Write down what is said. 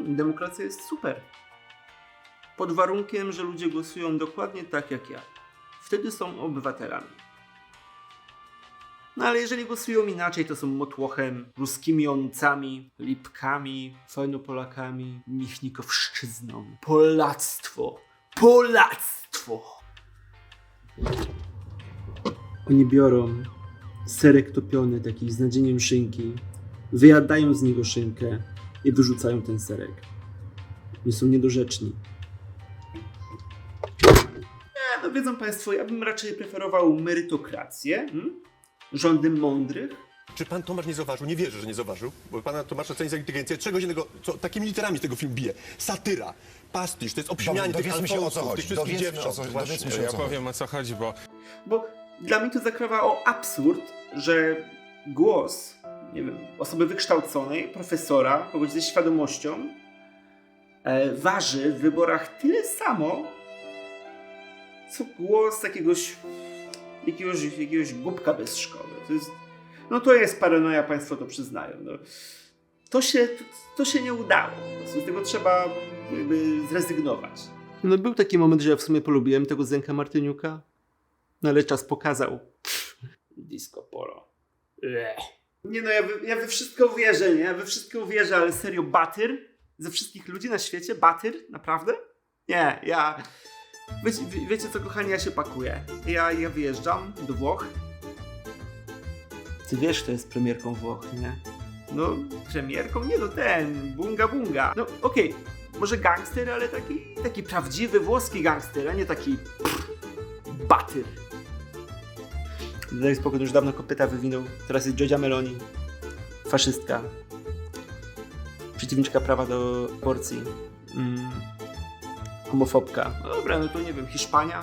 Demokracja jest super. Pod warunkiem, że ludzie głosują dokładnie tak jak ja. Wtedy są obywatelami. No ale jeżeli głosują inaczej, to są motłochem, ruskimi onucami, lipkami, fajnopolakami, michnikowszczyzną. Polactwo! Polactwo! Oni biorą serek topiony, taki z nadzieniem szynki, wyjadają z niego szynkę i wyrzucają ten serek. Nie są niedorzeczni. Nie, no wiedzą Państwo, ja bym raczej preferował merytokrację, hmm? rządy mądrych. Czy pan Tomasz nie zauważył? Nie wierzę, że nie zauważył, bo pana Tomasza ceni za inteligencję. Czegoś innego, co takimi literami tego film bije. Satyra, pastisz, to jest obśmianie Dobrze, tych dowiedzmy się, o co Alfonsów, chodzi. tych wszystkich Dowiedzmy, dziewcząt. o co- Właśnie. dowiedzmy się, o Ja co chodzi. powiem o co chodzi, bo Bo dla mnie to zakrawa o absurd, że głos, nie wiem, osoby wykształconej, profesora, kogoś ze świadomością, e, waży w wyborach tyle samo, co głos jakiegoś, jakiegoś, jakiegoś głupka bez szkoły. To jest, no to jest paranoja, Państwo to przyznają. No. To, się, to, to się nie udało. Z tego trzeba jakby zrezygnować. No był taki moment, że ja w sumie polubiłem tego Zenka Martyniuka, no ale czas pokazał. Disco polo. Ech. Nie no, ja, we- ja we wszystko wierzę, nie? Ja we wszystko wierzę, ale serio, batyr? Ze wszystkich ludzi na świecie? Batyr? Naprawdę? Nie, ja... Wiecie, wie- wiecie co, kochani, ja się pakuję. Ja, ja wyjeżdżam do Włoch. Ty wiesz, kto jest premierką Włoch, nie? No, premierką? Nie, no ten, bunga bunga. No, okej, może gangster, ale taki, taki prawdziwy włoski gangster, a nie taki batyr. Daj spokój, już dawno kopyta wywinął. Teraz jest Giorgia Meloni. Faszystka. Przeciwniczka prawa do aborcji. Mm. Homofobka. No dobra, no to nie wiem, Hiszpania.